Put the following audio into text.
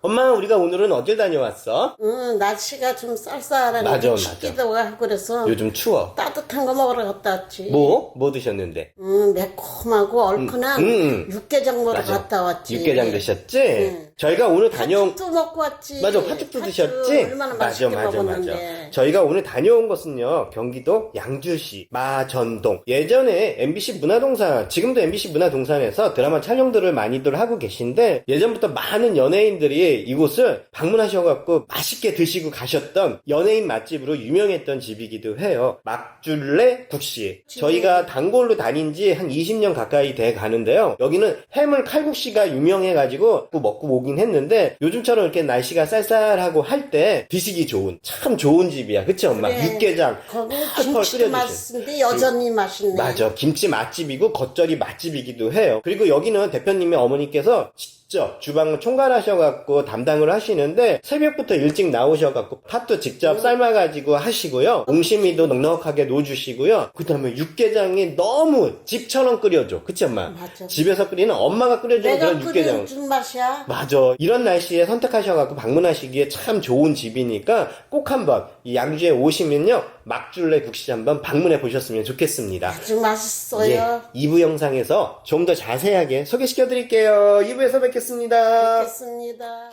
엄마, 우리가 오늘은 어딜 다녀왔어? 응, 날씨가 좀 쌀쌀하니까 맞아, 맞아. 춥기도 하고 그래서 요즘 추워. 따 뜻한 거 먹으러 갔다 왔지. 뭐? 뭐 드셨는데? 응, 매콤하고 얼큰한 음, 음. 육개장 먹으러 맞아. 갔다 왔지. 육개장 드셨지? 응. 저희가 오늘 다녀온 팥죽도 먹고 왔지. 맞아, 팥죽도 팥죽 드셨지? 얼마나 맛있게 맞아, 먹었는데. 맞아. 저희가 오늘 다녀온 곳은요, 경기도 양주시 마전동. 예전에 MBC 문화동산, 지금도 MBC 문화동산에서 드라마 촬영들을 많이들 하고 계신데, 예전부터 많은 연예인들이 이곳을 방문하셔갖고 맛있게 드시고 가셨던 연예인 맛집으로 유명했던 집이기도 해요. 막 줄레 국시. 저희가 단골로 다닌 지 한 20년 가까이 돼 가는데요. 여기는 해물 칼국시가 유명해가지고 먹고 오긴 했는데 요즘처럼 이렇게 날씨가 쌀쌀하고 할 때 드시기 좋은 참 좋은 집이야. 그치 엄마? 그래. 육개장 거기 펄펄 김치도 끓여주신. 맛있는데 여전히 맛있네. 맞아. 김치 맛집이고 겉절이 맛집이기도 해요. 그리고 여기는 대표님의 어머니께서 직접 주방을 총괄하셔갖고 담당을 하시는데 새벽부터 일찍 나오셔갖고 팥도 직접 삶아가지고 하시고요. 옹심이도 넉넉하게 놓아주시고요. 그 다음에 육개장이 너무 집처럼 끓여줘. 그치 엄마? 맞아. 집에서 끓이는 엄마가 끓여주는 내가 그런 육개장. 맛이야. 맞아. 이런 날씨에 선택하셔갖고 방문하시기에 참 좋은 집이니까 꼭 한번 이 양주에 오시면요. 막줄레 국시 한번 방문해 보셨으면 좋겠습니다. 아주 맛있어요. 예, 2부 영상에서 좀 더 자세하게 소개시켜 드릴게요. 2부에서 뵙겠습니다. 뵙겠습니다.